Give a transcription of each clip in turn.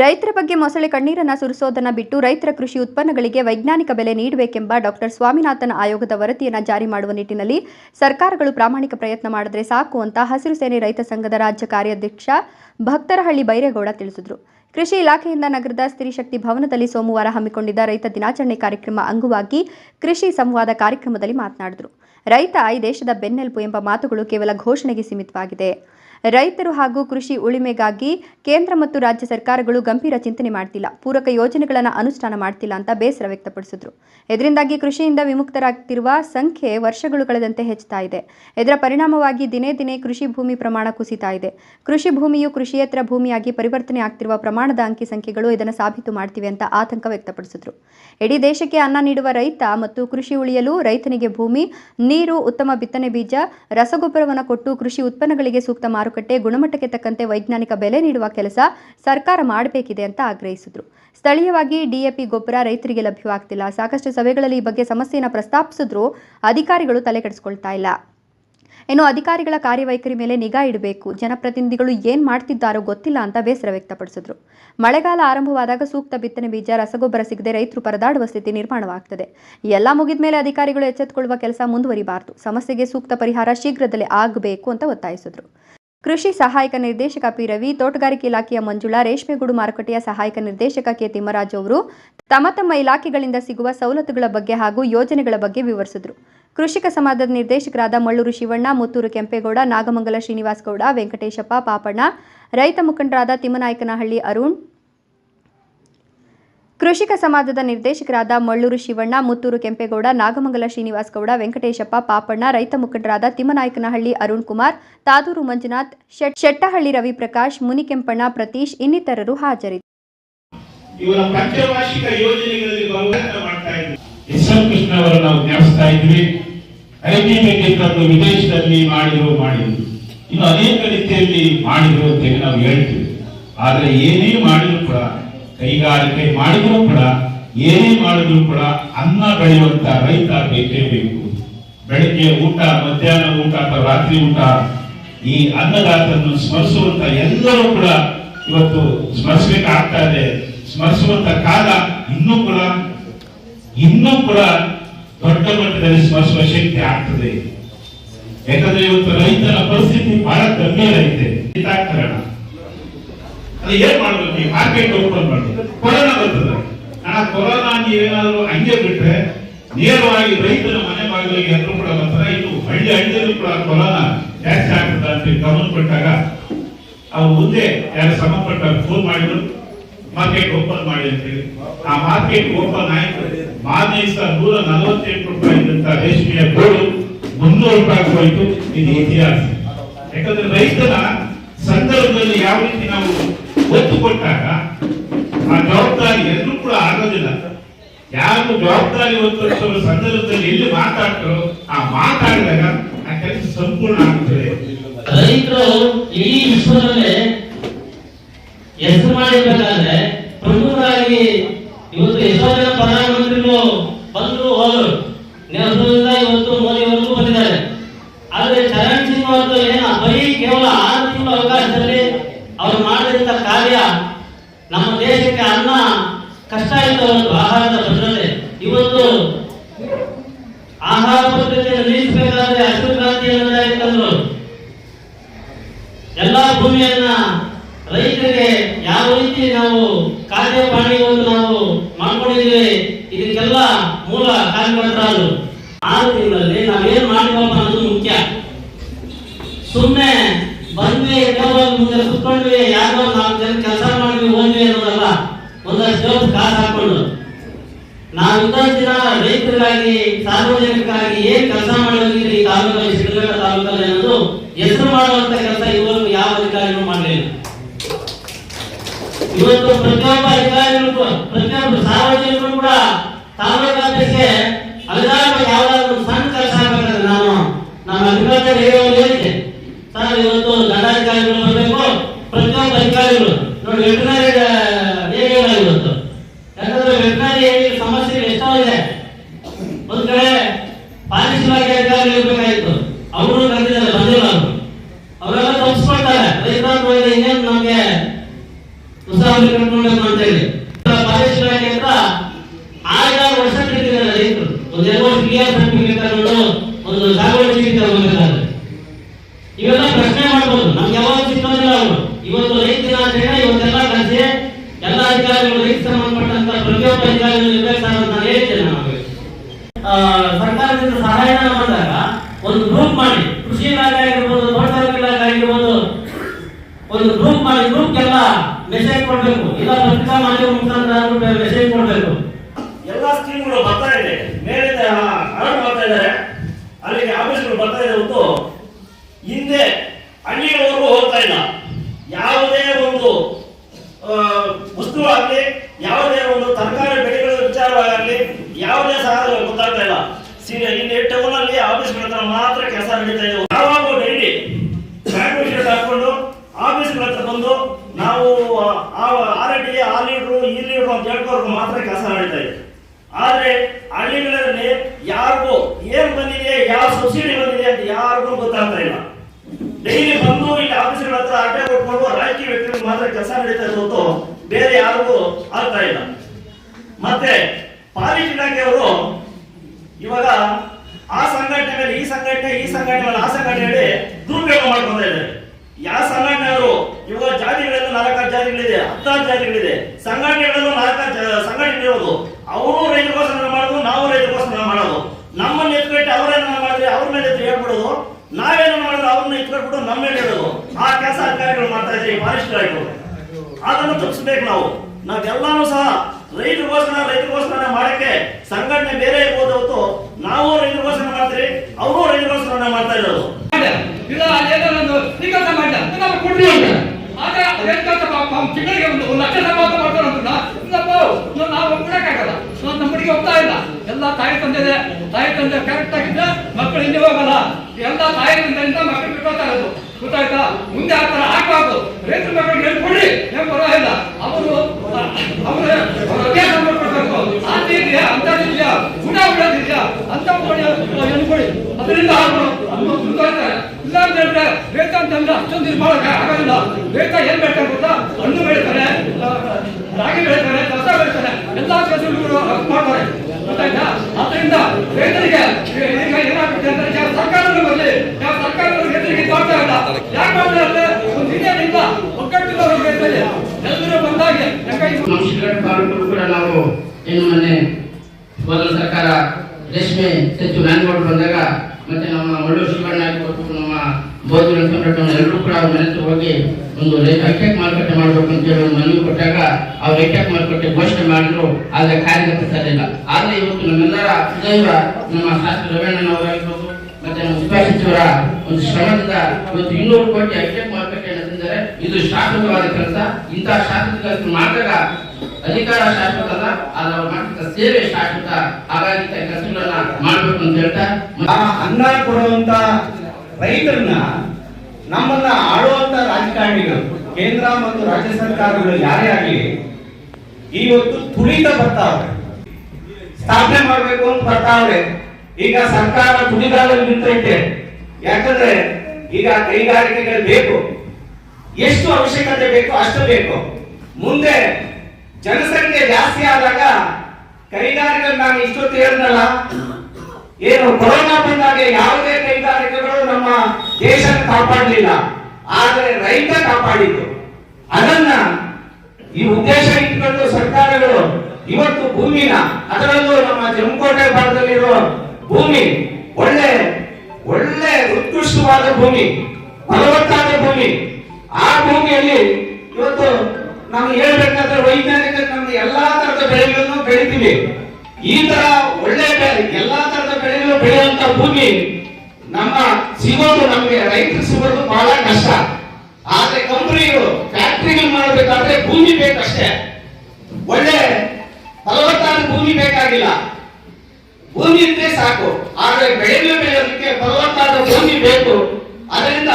ರೈತರ ಬಗ್ಗೆ ಮೊಸಳೆ ಕಣ್ಣೀರನ್ನು ಸುರಿಸೋದನ್ನ ಬಿಟ್ಟು ರೈತರ ಕೃಷಿ ಉತ್ಪನ್ನಗಳಿಗೆ ವೈಜ್ಞಾನಿಕ ಬೆಲೆ ನೀಡಬೇಕೆಂಬ ಡಾಕ್ಟರ್ ಸ್ವಾಮಿನಾಥನ್ ಆಯೋಗದ ವರದಿಯನ್ನು ಜಾರಿ ಮಾಡುವ ನಿಟ್ಟಿನಲ್ಲಿ ಸರ್ಕಾರಗಳು ಪ್ರಾಮಾಣಿಕ ಪ್ರಯತ್ನ ಮಾಡಿದ್ರೆ ಸಾಕು ಅಂತ ಹಸಿರು ಸೇನೆ ರೈತ ಸಂಘದ ರಾಜ್ಯ ಕಾರ್ಯಾಧ್ಯಕ್ಷ ಭಕ್ತರಹಳ್ಳಿ ಬೈರೇಗೌಡ ತಿಳಿಸಿದರು. ಕೃಷಿ ಇಲಾಖೆಯಿಂದ ನಗರದ ಸ್ತ್ರೀಶಕ್ತಿ ಭವನದಲ್ಲಿ ಸೋಮವಾರ ಹಮ್ಮಿಕೊಂಡಿದ್ದ ರೈತ ದಿನಾಚರಣೆ ಕಾರ್ಯಕ್ರಮ ಅಂಗವಾಗಿ ಕೃಷಿ ಸಂವಾದ ಕಾರ್ಯಕ್ರಮದಲ್ಲಿ ಮಾತನಾಡಿದರು. ರೈತ, ಈ ದೇಶದ ಬೆನ್ನೆಲುಬು ಎಂಬ ಮಾತುಗಳು ಕೇವಲ ಘೋಷಣೆಗೆ ಸೀಮಿತವಾಗಿದೆ. ರೈತರು ಹಾಗೂ ಕೃಷಿ ಉಳಿಮೆಗಾಗಿ ಕೇಂದ್ರ ಮತ್ತು ರಾಜ್ಯ ಸರ್ಕಾರಗಳು ಗಂಭೀರ ಚಿಂತನೆ ಮಾಡ್ತಿಲ್ಲ. ಪೂರಕ ಯೋಜನೆಗಳನ್ನು ಅನುಷ್ಠಾನ ಮಾಡ್ತಿಲ್ಲ ಅಂತ ಬೇಸರ ವ್ಯಕ್ತಪಡಿಸಿದ್ರು. ಇದರಿಂದಾಗಿ ಕೃಷಿಯಿಂದ ವಿಮುಕ್ತರಾಗ್ತಿರುವ ಸಂಖ್ಯೆ ವರ್ಷಗಳು ಕಳೆದಂತೆ ಹೆಚ್ಚುತ್ತಾ ಇದೆ. ಇದರ ಪರಿಣಾಮವಾಗಿ ದಿನೇ ದಿನೇ ಕೃಷಿ ಭೂಮಿ ಪ್ರಮಾಣ ಕುಸಿತಾ ಇದೆ. ಕೃಷಿ ಭೂಮಿಯು ಕೃಷಿಯೇತರ ಭೂಮಿಯಾಗಿ ಪರಿವರ್ತನೆ ಆಗ್ತಿರುವ ಪ್ರಮಾಣದ ಅಂಕಿ ಸಂಖ್ಯೆಗಳು ಇದನ್ನು ಸಾಬೀತು ಮಾಡ್ತಿವೆ ಅಂತ ಆತಂಕ ವ್ಯಕ್ತಪಡಿಸಿದ್ರು. ಇಡೀ ದೇಶಕ್ಕೆ ಅನ್ನ ನೀಡುವ ರೈತ ಮತ್ತು ಕೃಷಿ ಉಳಿಯಲು ರೈತನಿಗೆ ಭೂಮಿ, ನೀರು, ಉತ್ತಮ ಬಿತ್ತನೆ ಬೀಜ, ರಸಗೊಬ್ಬರವನ್ನು ಕೊಟ್ಟು ಕೃಷಿ ಉತ್ಪನ್ನಗಳಿಗೆ ಸೂಕ್ತ ಮಾರುಕಟ್ಟೆ ಗುಣಮಟ್ಟಕ್ಕೆ ತಕ್ಕಂತೆ ವೈಜ್ಞಾನಿಕ ಬೆಲೆ ನೀಡುವ ಕೆಲಸ ಸರ್ಕಾರ ಮಾಡಬೇಕಿದೆ ಅಂತ ಆಗ್ರಹಿಸಿದ್ರು. ಸ್ಥಳೀಯವಾಗಿ ಡಿಎಪಿ ಗೊಬ್ಬರ ರೈತರಿಗೆ ಲಭ್ಯವಾಗ್ತಿಲ್ಲ. ಸಾಕಷ್ಟು ಸಭೆಗಳಲ್ಲಿ ಈ ಬಗ್ಗೆ ಸಮಸ್ಯೆಯನ್ನು ಪ್ರಸ್ತಾಪಿಸಿದ್ರು ಅಧಿಕಾರಿಗಳು ತಲೆ ಕೆಡಿಸ್ಕೊಳ್ತಾ ಇಲ್ಲ. ಇನ್ನು ಅಧಿಕಾರಿಗಳ ಕಾರ್ಯವೈಖರಿ ಮೇಲೆ ನಿಗಾ ಇಡಬೇಕು. ಜನಪ್ರತಿನಿಧಿಗಳು ಏನ್ ಮಾಡ್ತಿದ್ದಾರೋ ಗೊತ್ತಿಲ್ಲ ಅಂತ ಬೇಸರ ವ್ಯಕ್ತಪಡಿಸಿದ್ರು. ಮಳೆಗಾಲ ಆರಂಭವಾದಾಗ ಸೂಕ್ತ ಬಿತ್ತನೆ ಬೀಜ, ರಸಗೊಬ್ಬರ ಸಿಗದೆ ರೈತರು ಪರದಾಡುವ ಸ್ಥಿತಿ ನಿರ್ಮಾಣವಾಗ್ತದೆ. ಎಲ್ಲ ಮುಗಿದ ಮೇಲೆ ಅಧಿಕಾರಿಗಳು ಎಚ್ಚೆತ್ತುಕೊಳ್ಳುವ ಕೆಲಸ ಮುಂದುವರಿಬಾರದು. ಸಮಸ್ಯೆಗೆ ಸೂಕ್ತ ಪರಿಹಾರ ಶೀಘ್ರದಲ್ಲೇ ಆಗಬೇಕು ಅಂತ ಒತ್ತಾಯಿಸಿದ್ರು. ಕೃಷಿ ಸಹಾಯಕ ನಿರ್ದೇಶಕ ಪಿ. ರವಿ, ತೋಟಗಾರಿಕೆ ಇಲಾಖೆಯ ಮಂಜುಳಾ ರೇಷ್ಮೆಗೂಡು ಮಾರುಕಟ್ಟೆಯ ಸಹಾಯಕ ನಿರ್ದೇಶಕ ಕೆ. ತಿಮ್ಮರಾಜ್ ಅವರು ತಮ್ಮ ತಮ್ಮ ಇಲಾಖೆಗಳಿಂದ ಸಿಗುವ ಸವಲತ್ತುಗಳ ಬಗ್ಗೆ ಹಾಗೂ ಯೋಜನೆಗಳ ಬಗ್ಗೆ ವಿವರಿಸಿದರು. ಕೃಷಿಕ ಸಮಾಜದ ನಿರ್ದೇಶಕರಾದ ಮಳ್ಳೂರು ಶಿವಣ್ಣ, ಮುತ್ತೂರು ಕೆಂಪೇಗೌಡ, ನಾಗಮಂಗಲ ಶ್ರೀನಿವಾಸಗೌಡ, ವೆಂಕಟೇಶಪ್ಪ, ಪಾಪಣ್ಣ, ರೈತ ಮುಖಂಡರಾದ ತಿಮ್ಮನಾಯಕನಹಳ್ಳಿ ಅರುಣ್ ಕೃಷಿಕ ಸಮಾಜದ ನಿರ್ದೇಶಕರಾದ ಮಳ್ಳೂರು ಶಿವಣ್ಣ, ಮುತ್ತೂರು ಕೆಂಪೇಗೌಡ, ನಾಗಮಂಗಲ ಶ್ರೀನಿವಾಸ್ ಗೌಡ ವೆಂಕಟೇಶಪ್ಪ, ಪಾಪಣ್ಣ, ರೈತ ಮುಖಂಡರಾದ ತಿಮ್ಮನಾಯಕನಹಳ್ಳಿ ಅರುಣ್ ಕುಮಾರ್ ತಾದೂರು ಮಂಜುನಾಥ್, ಶೆಟ್- ಶೆಟ್ಟಹಳ್ಳಿ ರವಿಪ್ರಕಾಶ್, ಮುನಿಕೆಂಪಣ್ಣ ಪ್ರತೀಶ್ ಇನ್ನಿತರರು ಹಾಜರಿದ್ದರು ಇವರ ಪಂಚವಾರ್ಷಿಕ ಯೋಜನೆಗಳಲ್ಲಿ ಪ್ರಯತ್ನ ಮಾಡ್ತಾ ಇದ್ವಿ. ಎಸ್ ಎಂ ಕೃಷ್ಣ ಅವರು ನಾವು ಜ್ಞಾಪಿಸ್ತಾ ಇದ್ವಿ. ಐಟಿ ಬಗ್ಗೆ ತಂದು ವಿದೇಶದಲ್ಲಿ ಮಾಡಿದ್ರು ಮಾಡಿದ್ರು. ಇನ್ನು ಅನೇಕ ರೀತಿಯಲ್ಲಿ ಮಾಡಿದ್ರು ಅಂತ ನಾವು ಹೇಳ್ತೀವಿ. ಆದರೆ ಏನೇ ಮಾಡಿದ್ರು ಕೂಡ ಕೈಗಾರಿಕೆ ಮಾಡಿದರೂ ಕೂಡ, ಏನೇ ಮಾಡಿದ್ರು ಕೂಡ ಅನ್ನ ಬೆಳೆಯುವಂತ ರೈತ ಬೇಕೇ ಬೇಕು. ಬೆಳಗ್ಗೆ ಊಟ, ಮಧ್ಯಾಹ್ನ ಊಟ ಅಥವಾ ರಾತ್ರಿ ಊಟ, ಈ ಅನ್ನದಾತನ್ನು ಸ್ಮರಿಸುವಂತ ಎಲ್ಲರೂ ಕೂಡ ಇವತ್ತು ಸ್ಮರಿಸಬೇಕಾಗ್ತಾ ಇದೆ. ಸ್ಮರಿಸುವಂತ ಕಾಲ ಇನ್ನೂ ಕೂಡ ಇನ್ನೂ ಕೂಡ ದೊಡ್ಡ ಮಟ್ಟದಲ್ಲಿ ಸ್ಮರಿಸುವ ಶಕ್ತಿ ಆಗ್ತದೆ. ಯಾಕಂದ್ರೆ ಇವತ್ತು ರೈತರ ಪರಿಸ್ಥಿತಿ ಬಹಳ ಗಂಭೀರ ಇದೆ. ಹಿತಾಕರಣ ಅದು ಏನ್ ಮಾಡ್ಬೇಕು ನೀವು ಮಾರ್ಕೆಟ್ ಓಪನ್ ಮಾಡಿ ಕೊರೋನಾ ಬರ್ತದೆ. ಆ ಕೊರೋನಾ ಏನಾದ್ರೂ ಹಂಗೆ ಬಿಟ್ರೆ ನೇರವಾಗಿ ರೈತರ ಮನೆ ಬಾಗಿಲಿಗೆ ಎಲ್ಲರೂ ಕೂಡ ಬರ್ತಾರೆ. ಇನ್ನು ಹಳ್ಳಿ ಹಳ್ಳಿಯಲ್ಲೂ ಕೂಡ ಕೊರೋನಾ ಜಾಸ್ತಿ ಆಗ್ತದೆ ಅಂತ ಗಮನ ಕೊಟ್ಟಾಗ ಅವ್ರು ಮುಂದೆ ಯಾರು ಸಂಬಂಧಪಟ್ಟ ಫೋನ್ ಮಾಡಿದ್ರು. ಮಾರ್ಕೆಟ್ ಓಪನ್ ಮಾಡಿ ಅಂತ ಹೇಳಿ. ಆ ಮಾರ್ಕೆಟ್ ಓಪನ್ ಆಯ್ತು. ಮಾರನೇ ನೂರ ನಲವತ್ತೆಂಟು ರೂಪಾಯಿ ಇದ್ದಂತ ರೇಷ್ಮೆಯ ಗೋಡು ಮುನ್ನೂರು ರೂಪಾಯಿ ಹೋಯ್ತು. ಇದು ಇತಿಹಾಸ. ಯಾಕಂದ್ರೆ ರೈತರ ಸಂದರ್ಭದಲ್ಲಿ ಯಾವ ರೀತಿ ನಾವು ಒತ್ತು ಕೊಟ್ಟಾಗ ಆ ಜವಾಬ್ದಾರಿ ಎಲ್ಲರೂ ಕೂಡ ಆಗೋದಿಲ್ಲ. ಯಾರು ಜವಾಬ್ದಾರಿ ಒತ್ತರಿಸುವ ಸಂದರ್ಭದಲ್ಲಿ ಎಲ್ಲಿ ಮಾತಾಡ್ತಾರೋ ಆ ಮಾತಾಡಿದಾಗ ಆ ಕೆಲಸ ಸಂಪೂರ್ಣ ಆಗ್ತದೆ ರೈತರು ಇಡೀ ವಿಶ್ವದಲ್ಲೇ ಹೆಸರು ಮಾಡಿರ್ಬೇಕಾದ್ರೆ ಪ್ರಮುಖರಾಗಿ ಇವತ್ತು ಎಷ್ಟೋ ಜನ ಪ್ರಧಾನಮಂತ್ರಿಗಳು ಬಂದ್ರು ಹೋದ್ರು. ಇವತ್ತು ಮೋದಿ ಆದ್ರೆ ಚರಣ್ ಸಿಂಗ್ ಅವರದ್ದು ಏನ ಬರೀ ಕೇವಲ ಆರು ತಿಂಗಳ ಅವಕಾಶದಲ್ಲಿ ಅವರು ಮಾಡಿದಂತ ಕಾರ್ಯ ನಮ್ಮ ದೇಶಕ್ಕೆ ಅನ್ನ ಇತ್ತು ಅವತ್ತು ಆಹಾರದ ಭದ್ರತೆ ಇವತ್ತು ಆಹಾರ ಭದ್ರತೆಯನ್ನು ನಿಲ್ಲಿಸಬೇಕಾದ್ರೆ ಹಸಿರು ಕ್ರಾಂತಿಯನ್ನು ಎಲ್ಲಾ ಭೂಮಿಯನ್ನ ರೈತರಿಗೆ ಯಾವ ರೀತಿ ನಾವು ಕಾರ್ಯಪಾಣಿಗಳನ್ನು ನಾವು ಮಾಡ್ಕೊಂಡಿದ್ವಿ ಇದಕ್ಕೆಲ್ಲ ಮೂಲ ಕಾರ್ಯಕರ್ತರಾದ್ರು. ಆರು ತಿಂಗಳಲ್ಲಿ ನಾವೇನ್ ಮಾಡಿವಪ್ಪ ಅನ್ನೋದು ಮುಖ್ಯ. ಸುಮ್ಮನೆ ಬಂದ್ವಿ ಮುಂದೆ ಕುತ್ಕೊಂಡ್ವಿ, ಯಾರೋ ನಾಲ್ಕು ಜನ ಕೆಲಸ ಮಾಡಿದ್ವಿ, ಹೋದ್ವಿ ಒಂದಷ್ಟು ಜೋತ್ ಕಾಸು ಹಾಕೊಂಡು ನಾವು ಇನ್ನೊಂದು ದಿನ ರೈತರಿಗಾಗಿ ಸಾರ್ವಜನಿಕರಾಗಿ ಏನ್ ಕೆಲಸ ಮಾಡೋದಿಲ್ಲ ಈ ತಾಲೂಕಲ್ಲಿ, ಶಿಡ್ಲಘಟ್ಟ ತಾಲೂಕಲ್ಲಿ ಅನ್ನೋದು ಹೆಸರು ಮಾಡುವಂತ ಕೆಲಸ ಇವರು ಯಾವ ಅಧಿಕಾರಿಗಳು ಮಾಡಲಿಲ್ಲ. ಇವತ್ತು ಪ್ರತಿಯೊಬ್ಬ ಅಧಿಕಾರಿಗಳು ಕೂಡ, ಪ್ರತಿಯೊಬ್ಬ ಸಾರ್ವಜನಿಕರು ಕೂಡ ತಾಲೂಕು ಆಫೀಸ್ಗೆ ಅಲ್ಲಾಗ ಯಾವ್ದಾದ್ರು ಸಣ್ಣ ಕೆಲಸ ಆಗ್ಬೇಕಾದ್ರೆ ನಾನು ನಮ್ಮ ಅಧಿಕಾರಿಗಳು ಹೇಳೋದು ಸರ್, ಇವತ್ತು ದಂಡಾಧಿಕಾರಿಗಳು ಬರಬೇಕು, ಪ್ರತಿಯೊಬ್ಬ ಅಧಿಕಾರಿಗಳು. ನೋಡಿ ವೆಟನರಿ ಏರಿಯಲ್ಲ ಇವತ್ತು ಯಾಕಂದ್ರೆ ವೆಟನರಿ ಏರಿಯಾ ಸಮಸ್ಯೆ ಎಷ್ಟೋ ಇದೆ ಒಂದ್ ಕಡೆ ಪಾಲಿಸ್ ಇಲಾಖೆ ಅಧಿಕಾರಿಗಳು ಇರ್ಬೇಕಾಗಿತ್ತು ಅವರು ಕರೆದಿದ್ದಾರೆ ಬಂದಿಲ್ಲ ಅವರು ಅವರೆಲ್ಲ ತಪ್ಪಿಸ್ಕೊಳ್ತಾರೆ ರೈತರ ಇನ್ನೇನು ನಮ್ಗೆ ಉತ್ಸಾಹ ಕಟ್ಕೊಂಡು ಒಂದು ಸಾಗುವಳಿ ಚೀಟಿ ತಗೊಂಡಿದ್ದಾರೆ ಇವೆಲ್ಲ ಪ್ರಶ್ನೆ ಮಾಡ್ಬೋದು ನಮ್ಗೆ ಯಾವಾಗ ಸಿಕ್ಕೋದಿಲ್ಲ ಅವರು ಇವತ್ತು ರೈತ ದಿನಾಚರಣೆ ಇವತ್ತೆಲ್ಲ ಕಲಿಸಿ ಎಲ್ಲ ಅಧಿಕಾರಿಗಳು ರೈತ ಸಂಬಂಧಪಟ್ಟಂತ ಪ್ರತಿಯೊಬ್ಬ ಅಧಿಕಾರಿಗಳು ಇರ್ಬೇಕು ಸರ್ ಅಂತ ನಾನು ಹೇಳಿದ್ದೇನೆ ನಮಗೆ ಆ, ಸರ್ಕಾರದಿಂದ ಸಹಾಯಧನ ಬಂದಾಗ ಒಂದು ಗ್ರೂಪ್ ಮಾಡಿ ಕೃಷಿ ಇಲಾಖೆ ಆಗಿರ್ಬೋದು ತೋಟಗಾರಿಕೆ ಇಲಾಖೆ ಆಗಿರ್ಬೋದು ಒಂದು ಗ್ರೂಪ್ ಮಾಡಿ ಗ್ರೂಪ್ಗೆಲ್ಲ ಮೆಸೇಜ್ ಕೊಡ್ಬೇಕು ಇಲ್ಲ ಪತ್ರಿಕಾ ಮಾಧ್ಯಮ ಮುಖಾಂತರ ಮೆಸೇಜ್ ಮಾಡಬೇಕು ಎಲ್ಲ ಸ್ಕೀಮ್ಗಳು ಬರ್ತಾ ಇದೆ. ಮೇಲೆ ಹರಡು ಬರ್ತಾ ಇದ್ದಾರೆ. ಅಲ್ಲಿಗೆ ಆಫೀಸ್ಗಳು ಬರ್ತಾ ಇದೆ ಹೊತ್ತು ಹಿಂದೆ ಹಳ್ಳಿಯವರೆಗೂ ಹೋಗ್ತಾ ಇಲ್ಲ. ಯಾವುದೇ ಒಂದು ವಸ್ತು ಆಗಲಿ ಯಾವುದೇ ಒಂದು ತರಕಾರಿ ಬೆಳೆಗಳ ವಿಚಾರವಾಗಲಿ ಯಾವುದೇ ಸಹ ಗೊತ್ತಾಗ್ತಾ ಇಲ್ಲ. ಸೀರೆ, ಇನ್ನು ಟೌನಲ್ಲಿ ಆಫೀಸ್ಗಳ ಹತ್ರ ಮಾತ್ರ ಕೆಲಸ ನಡೀತಾ ಇದೆ ಯಾವಾಗ ಡೈಲಿ ಬ್ಯಾಂಕ್ ಶರ್ಟ್ ಹಾಕೊಂಡು ಆಫೀಸ್ಗಳ ಹತ್ರ ಬಂದು ನಾವು ಆರ್ ಡಿ ಲೀಡ್ರು ಈ ಅಂತ ಹೇಳ್ಕೋರ್ಗು ಮಾತ್ರ ಕೆಲಸ ನಡೀತಾ ಇದೆ. ಆದ್ರೆ ಹಳ್ಳಿಗಳಲ್ಲಿ ಯಾರಿಗೂ ಏನ್ ಬಂದಿದೆ, ಯಾವ ಸಬ್ಸಿಡಿ ಬಂದಿದೆ ಅಂತ ಯಾರಿಗೂ ಗೊತ್ತಾಗ್ತಾ ಇಲ್ಲ. ಡೈಲಿ ಬಂದು ಇಲ್ಲಿ ಆಫೀಸ್ಗಳ ಹತ್ರ ಅಡ್ಡೆ ಕೊಟ್ಕೊಂಡು ರಾಜಕೀಯ ವ್ಯಕ್ತಿಗಳು ಮಾತ್ರ ಕೆಲಸ ನಡೀತಾ ಇದೆ ಬೇರೆ ಯಾರಿಗೂ ಆಗ್ತಾ ಇಲ್ಲ. ಮತ್ತೆ ಪಾಲಿಕೆ ಇಲಾಖೆಯವರು ಇವಾಗ ಆ ಸಂಘಟನೆ ಈ ಸಂಘಟನೆ ಈ ಸಂಘಟನೆ ಮೇಲೆ ಆ ಸಂಘಟನೆ ಹೇಳಿ ದುರುಪಯೋಗ ಮಾಡ್ಕೊಂತ ಇದ್ದಾರೆ ಯಾವ ಸಂಘಟನೆಯವರು ಇವಾಗ ಜಾತಿಗಳೆಲ್ಲ ನಾಲ್ಕಾರು ಜಾತಿಗಳಿದೆ, ಹತ್ತಾರು ಜಾತಿಗಳಿದೆ. ಸಂಘಟನೆಗಳಲ್ಲೂ ನಾಲ್ಕಾರು ಜಾ- ಸಂಘಟನೆ ಇರೋದು. ಅವರು ರೈತರಿಗೋಸ್ಕರ ಮಾಡೋದು, ನಾವು ರೈತರಿಗೋಸ್ಕರ ಮಾಡೋದು. ನಮ್ಮನ್ನ ಎತ್ಕೊಟ್ಟು ಅವರೇನ ಮಾಡಿದ್ರೆ ಅವ್ರ ಮೇಲೆ ಎತ್ತಿ ಹೇಳ್ಬಿಡೋದು. ನಾವೇನ ಮಾಡಿದ್ರೆ ಅವ್ರನ್ನ ಎತ್ಕೊಟ್ಬಿಟ್ಟು ನಮ್ಮ ಮೇಲೆ ಹೇಳೋದು. ಆ ಕೆಲಸ ಅಧಿಕಾರಿಗಳು ಮಾಡ್ತಾ ಇದ್ರಿ ಫಾರೆಸ್ಟ್ ಇಲಾಖೆಗಳು ಅದನ್ನು ತಪ್ಪಿಸ್ಬೇಕು ನಾವು. ನಾವೆಲ್ಲಾನು ಸಹ ರೈತರಿಗೋಸ್ಕರ ರೈತರಿಗೋಸ್ಕರ ಮಾಡಕ್ಕೆ ಸಂಘಟನೆ ಬೇರೆ ಇರ್ಬೋದು ಹೊತ್ತು ನಾವು ರೈತರಿಗೋಸ್ಕರ ಮಾಡ್ತೀರಿ, ಅವರು ರೈತರಿಗೋಸ್ಕರ ಮಾಡ್ತಾ ಇರೋದು. ಇಲ್ಲ ಅದೇನೋ ಒಂದು ಕೊಡ್ರಿ ತಿಂಗಳಿಗೆ ಒಂದು ಲಕ್ಷ ಸಂಪಾದನೆ ಮಾಡ್ತಾರೆ ನಾವು- ನಾವು ಒಪ್ಪಿಡಕ್ಕಾಗಲ್ಲ ನಾವು ನಮ್ಮ ಹುಡುಗಿ ಹೋಗ್ತಾ ಇಲ್ಲ ಎಲ್ಲ ತಾಯಿ ತಂದೆ ತಾಯಿ ತಂದೆ ಕರೆಕ್ಟ್ ಆಗಿದ್ರೆ ಮಕ್ಕಳು ಹಿಂದೆ ಹೋಗಲ್ಲ ಎಲ್ಲ ತಾಯಿ ತಂದೆಯಿಂದ ಮಕ್ಕಳು ಗೊತ್ತಾಯ್ತಾ ಮುಂದೆ ಆ ಥರ ಆಗ್ಬಾರ್ದು ರೈತರ ಮಕ್ಕಳಿಗೆ ಹೇಳ್ಕೊಡ್ರಿ ಏನ್ ಪರವಾಗಿಲ್ಲ ಅವರು ಅವರು ಅಭ್ಯಾಸ ಮಾಡ್ಕೊಡ್ಬೇಕು ಆಸ್ತಿ ಇದೆಯಾ ಅಂತ ಇದೆಯಾ ಗುಣ ಉಳೋದಿದೆಯಾ ಅಂತ ಅನ್ಕೊಳ್ಳಿ ಅದರಿಂದ ಇಲ್ಲ ರೇತ ಅಂತಂದ್ರೆ ಅಷ್ಟೊಂದು ಇದು ಮಾಡೋಕೆ ಆಗೋದಿಲ್ಲ ರೇತ ಏನ್ ಬೆಳಿತಾರೆ ಗೊತ್ತಾ? ಹಣ್ಣು ಬೆಳಿತಾರೆ ರಾಗಿ ಬೆಳಿತಾರೆ ಕಸ ಬೆಳಿತಾರೆ. ಎಲ್ಲಾ ಕೆಲಸಗಳು ಮಾಡ್ತಾರೆ. ಗೊತ್ತಾಯ್ತಾ? ಅದರಿಂದ ರೈತರಿಗೆ ಈಗ ಏನಾಗುತ್ತೆ ಅಂದ್ರೆ ಯಾವ ಸರ್ಕಾರಗಳು ಬರಲಿ. ಯಾವ ಸರ್ಕಾರಗಳು ರೈತರಿಗೆ ಮಾಡ್ತಾ ಇಲ್ಲ ಯಾಕೆ ಮಾಡ್ತಾ ಇಲ್ಲ ಒಂದು ಹಿರಿಯರಿಂದ ಒಗ್ಗಟ್ಟಿಲ್ಲ ಅವ್ರ ರೈತರಿಗೆ. ಎಲ್ಲರೂ ಬಂದಾಗೆ ಕೂಡ ನಾವು ಏನು ಮೊನ್ನೆ ಮೊದಲ ಸರ್ಕಾರ ರೇಷ್ಮೆ ಸಚಿವ ನಾನಗೌಡರು ಬಂದಾಗ ಮತ್ತೆ ನಮ್ಮ ಮಳ್ಳೂರು ನಮ್ಮ ಬೋಧಿ ಸಂಘಟನೆ ಎಲ್ಲರೂ ಕೂಡ ಅವ್ರ ಮನೆ ಹೋಗಿ ಒಂದು ಹೈಟೆಕ್ ಮಾರುಕಟ್ಟೆ ಮಾಡಬೇಕು ಅಂತ ಹೇಳಿ ಒಂದು ಮನವಿ ಕೊಟ್ಟಾಗ ಅವ್ರು ಹೈಟೆಕ್ ಮಾರುಕಟ್ಟೆ ಘೋಷಣೆ ಮಾಡಿದ್ರು, ಆದ್ರೆ ಕಾರ್ಯಗತರಿಸಲಿಲ್ಲ ಆದ್ರೆ ಇವತ್ತು ನಮ್ಮೆಲ್ಲರ ದೈವ ನಮ್ಮ ಶಾಸಕ ರವಣ್ಣನವರಾಗಿರ್ಬೋದು ಮತ್ತೆ ನಮ್ಮ ಉಪ ಸಚಿವರ ಒಂದು ಶ್ರಮದಿಂದ ಇವತ್ತು ಇನ್ನೂರು ಕೋಟಿ ಹೈಟೆಕ್ ಮಾರುಕಟ್ಟೆ ಅಂತಂದರೆ ಇದು ಶಾಶ್ವತವಾದ ಕೆಲಸ. ಇಂತಹ ಶಾಶ್ವತ ಕೆಲಸ ಮಾಡಿದಾಗ ಅಧಿಕಾರ ಶಾಶ್ವತ ಅಲ್ಲ, ಆದ್ರೆ ಅವ್ರು ಮಾಡಿದ ಸೇವೆ ಶಾಶ್ವತ. ಹಾಗಾಗಿ ಕೆಲಸಗಳನ್ನ ಮಾಡಬೇಕು ಅಂತ ಹೇಳ್ತಾ ಅನ್ನ ಕೊಡುವಂತ ರೈತರನ್ನ ನಮ್ಮನ್ನ ಆಳುವಂತ ರಾಜಕಾರಣಿಗಳು, ಕೇಂದ್ರ ಮತ್ತು ರಾಜ್ಯ ಸರ್ಕಾರಗಳು ಯಾರೇ ಆಗಲಿ ಇವತ್ತು ತುಳಿತ ಬರ್ತಾವ್ರೆ ಸ್ಥಾಪನೆ ಮಾಡಬೇಕು ಅಂತ ಬರ್ತಾವ್ರೆ ಈಗ ಸರ್ಕಾರ ತುಳಿಗಾಲಲ್ಲಿ ನಿಂತೈತೆ. ಯಾಕಂದ್ರೆ ಈಗ ಕೈಗಾರಿಕೆಗಳು ಬೇಕು. ಎಷ್ಟು ಅವಶ್ಯಕತೆ ಬೇಕು ಅಷ್ಟು ಬೇಕು. ಮುಂದೆ ಜನಸಂಖ್ಯೆ ಜಾಸ್ತಿ ಆದಾಗ ಕೈಗಾರಿಕೆಗಳು ನಾನು ಇಷ್ಟೊತ್ತು ಹೇಳಿದ್ನಲ್ಲ ಏನು ಕೊರೋನಾ ಬಂದಾಗ ಯಾವುದೇ ಕೈಗಾರಿಕೆಗಳು ನಮ್ಮ ದೇಶ ಕಾಪಾಡಲಿಲ್ಲ. ಆದರೆ ರೈತ ಕಾಪಾಡಿತು ಅದನ್ನ ಈ ಉದ್ದೇಶ ಇಟ್ಕೊಂಡು ಸರ್ಕಾರಗಳು ಇವತ್ತು ಭೂಮಿನ, ಅದರಲ್ಲೂ ನಮ್ಮ ಜಮಕೋಟೆ ಭಾಗದಲ್ಲಿರುವ ಭೂಮಿ, ಒಳ್ಳೆ ಒಳ್ಳೆ ಉತ್ಕೃಷ್ಟವಾದ ಭೂಮಿ, ಫಲವತ್ತಾದ ಭೂಮಿ. ಆ ಭೂಮಿಯಲ್ಲಿ ಇವತ್ತು ನಾವು ಹೇಳ್ಬೇಕಾದ್ರೆ ವೈಜ್ಞಾನಿಕ ನಮ್ಮ ಎಲ್ಲಾ ತರದ ಬೆಳೆಗಳನ್ನು ಬೆಳಿತೀವಿ. ಈ ತರ ಒಳ್ಳೆ ಎಲ್ಲಾ ಬೆಳೆಗಳು ಬೆಳೆಯುವಂತ ಭೂಮಿ ನಮ್ಮ ಸಿಗೋದು ನಮಗೆ ರೈತರು ಸಿಗೋದು ಬಹಳ ಕಷ್ಟ. ಆದ್ರೆ ಕಂಪನಿಗಳು ಫ್ಯಾಕ್ಟರಿಗಳು ಮಾಡಬೇಕಾದ್ರೆ ಭೂಮಿ ಬೇಕಷ್ಟೇ. ಒಳ್ಳೆ ಫಲವತ್ತಾದ ಭೂಮಿ ಬೇಕಾಗಿಲ್ಲ. ಭೂಮಿ ಇದ್ರೆ ಸಾಕು. ಆದ್ರೆ ಬೆಳೆಗಳು ಬೆಳೆಯೋದಕ್ಕೆ ಫಲವತ್ತಾದ ಭೂಮಿ ಬೇಕು. ಅದರಿಂದ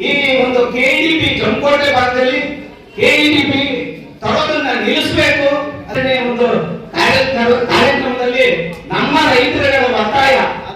ಈ ಒಂದು ಕೆಇಡಿಪಿ ಜಮಕೋಟೆ ಭಾಗದಲ್ಲಿ ಕೆಇಡಿಪಿ ತರೋದನ್ನ ನಿಲ್ಲಿಸಬೇಕು. ಅದನ್ನೇ ಒಂದು ಕಾರ್ಯಕ್ರಮದಲ್ಲಿ ನಮ್ಮ ರೈತರುಗಳ ಒತ್ತಾಯ